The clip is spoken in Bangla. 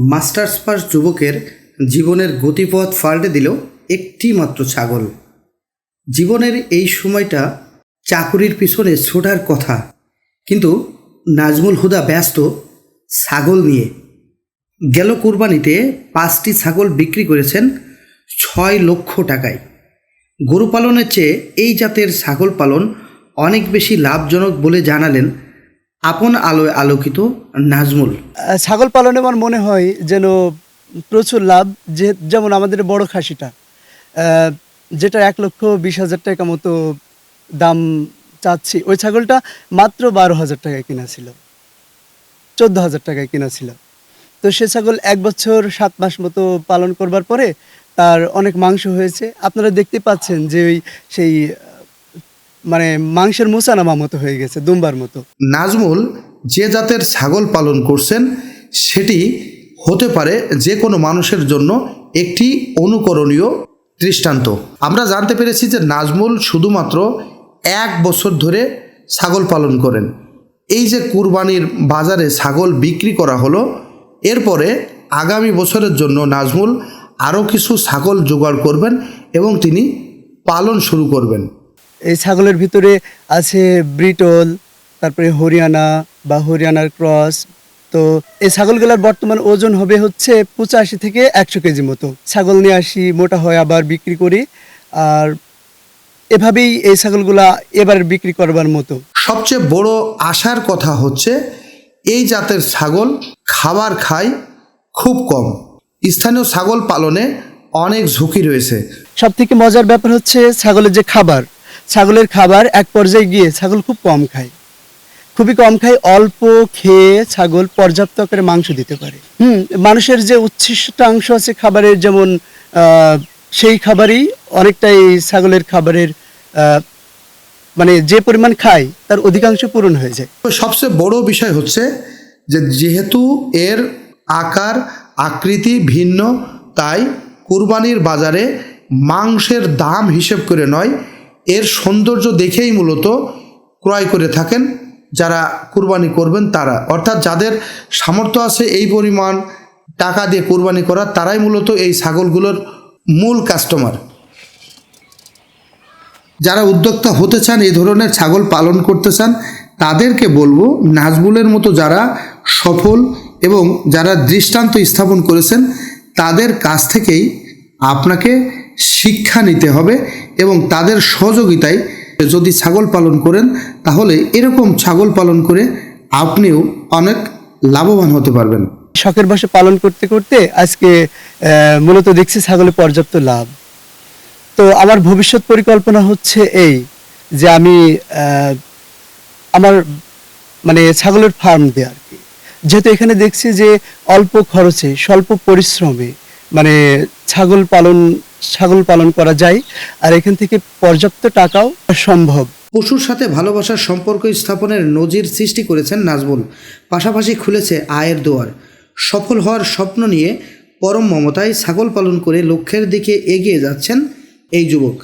মাস্টার্স পাস যুবকের জীবনের গতিপথ পাল্টে দিল একটি মাত্র ছাগল। জীবনের এই সময়টা চাকুরির পিছনে ছোটার কথা, কিন্তু নাজমুল হুদা ব্যস্ত ছাগল নিয়ে। গেল কুরবানিতে পাঁচটি ছাগল বিক্রি করেছেন ছয় লক্ষ টাকায়। গরু পালনের চেয়ে এই জাতের ছাগল পালন অনেক বেশি লাভজনক বলে জানালেন আপন আলোয় আলোকিত নাজমুল। ছাগল পালনে আমার মনে হয় যেন প্রচুর লাভ, যে যেমন আমাদের বড় খাসিটা যেটা এক লক্ষ বিশ হাজার টাকা মতো দাম চাচ্ছি, ওই ছাগলটা মাত্র বারো হাজার টাকায় কিনা ছিল, চোদ্দ হাজার টাকায় কিনা ছিল। তো সে ছাগল এক বছর সাত মাস মতো পালন করবার পরে তার অনেক মাংস হয়েছে। আপনারা দেখতে পাচ্ছেন যে ওই সেই মানে মাংসের মোচানামা মতো হয়ে গেছে, দুম্বার মতো। নাজমুল যে জাতের ছাগল পালন করছেন, সেটি হতে পারে যে কোনো মানুষের জন্য একটি অনুকরণীয় দৃষ্টান্ত। আমরা জানতে পেরেছি যে নাজমুল শুধুমাত্র এক বছর ধরে ছাগল পালন করেন। এই যে কুরবানির বাজারে ছাগল বিক্রি করা হলো, এরপরে আগামী বছরের জন্য নাজমুল আরও কিছু ছাগল জোগাড় করবেন এবং তিনি পালন শুরু করবেন। এই ছাগলের ভিতরে আছে ব্রিটল তারপরে হরিয়ানা বা হরিয়ানার ক্রস। তো এই ছাগলগুলোর বর্তমান ওজন হবে হচ্ছে পঁচাশি থেকে একশো কেজি মতো। ছাগল নিয়ে আসি মোটা হয় আবার বিক্রি করি। আর এভাবেই এই ছাগলগুলা এবার বিক্রি করবার মতো। সবচেয়ে বড় আশার কথা হচ্ছে এই জাতের ছাগল খাবার খায় খুব কম। স্থানীয় ছাগল পালনে অনেক ঝুঁকি রয়েছে। সব থেকে মজার ব্যাপার হচ্ছে ছাগলের যে খাবার ছাগলের খাবার এক পর্যায়ে গিয়ে ছাগল খুব কম খায়। খুবই কম খায়, অল্প খেয়ে ছাগল পর্যাপ্ত আকারে মাংস দিতে পারে। হুম, মানুষের যে উচ্ছিষ্টাংশ আছে খাবারের, যেমন সেই খাবারই অনেকটাই ছাগলের খাবারের মানে যে পরিমাণ খায়, তার অধিকাংশ পূরণ হয়ে যায়। সবচেয়ে বড় বিষয় হচ্ছে যে যেহেতু এর আকার, আকৃতি ভিন্ন, তাই কুরবানির বাজারে মাংসের দাম হিসেব করে নয় এর সৌন্দর্য দেখেই মূলত ক্রয় করে থাকেন, যারা কুরবানি করবেন তারা। অর্থাৎ যাদের সামর্থ্য আছে এই পরিমাণ টাকা দিয়ে কুরবানি করা, তারাই মূলত এই ছাগলগুলোর মূল কাস্টমার যারা উদ্যোক্তা হতে চান, এই ধরনের ছাগল পালন করতে চান, তাদেরকে বলব নাজবুলের মতো যারা সফল এবং যারা দৃষ্টান্ত স্থাপন করেছেন, তাদের কাছ থেকেই আপনাকে শিক্ষা নিতে হবে। এবং তাদের সহযোগিতায় যদি ছাগল পালন করেন, তাহলে এরকম ছাগল পালন করে আপনিও অনেক লাভবান হতে পারবেন। শখের বসে পালন করতে করতে আজকে মূলত দেখছি ছাগলে পর্যাপ্ত লাভ। তো আমার ভবিষ্যৎ পরিকল্পনা হচ্ছে এই যে আমি আমার মানে ছাগলের ফার্ম দিয়ে আর কি। যেহেতু এখানে দেখছি যে অল্প খরচে, স্বল্প পরিশ্রমে মানে ছাগল পালন ছাগল পালন করা যায়, আর এখান থেকে পর্যাপ্ত টাকাও সম্ভব। পশুর সাথে ভালোবাসার সম্পর্ক স্থাপনের নজির সৃষ্টি করেছেন নাজবুল পাশাপাশি খুলেছে আয়ের দোয়ার। সফল হওয়ার স্বপ্ন নিয়ে পরম মমতায় ছাগল পালন করে লক্ষ্যের দিকে এগিয়ে যাচ্ছেন এই যুবক।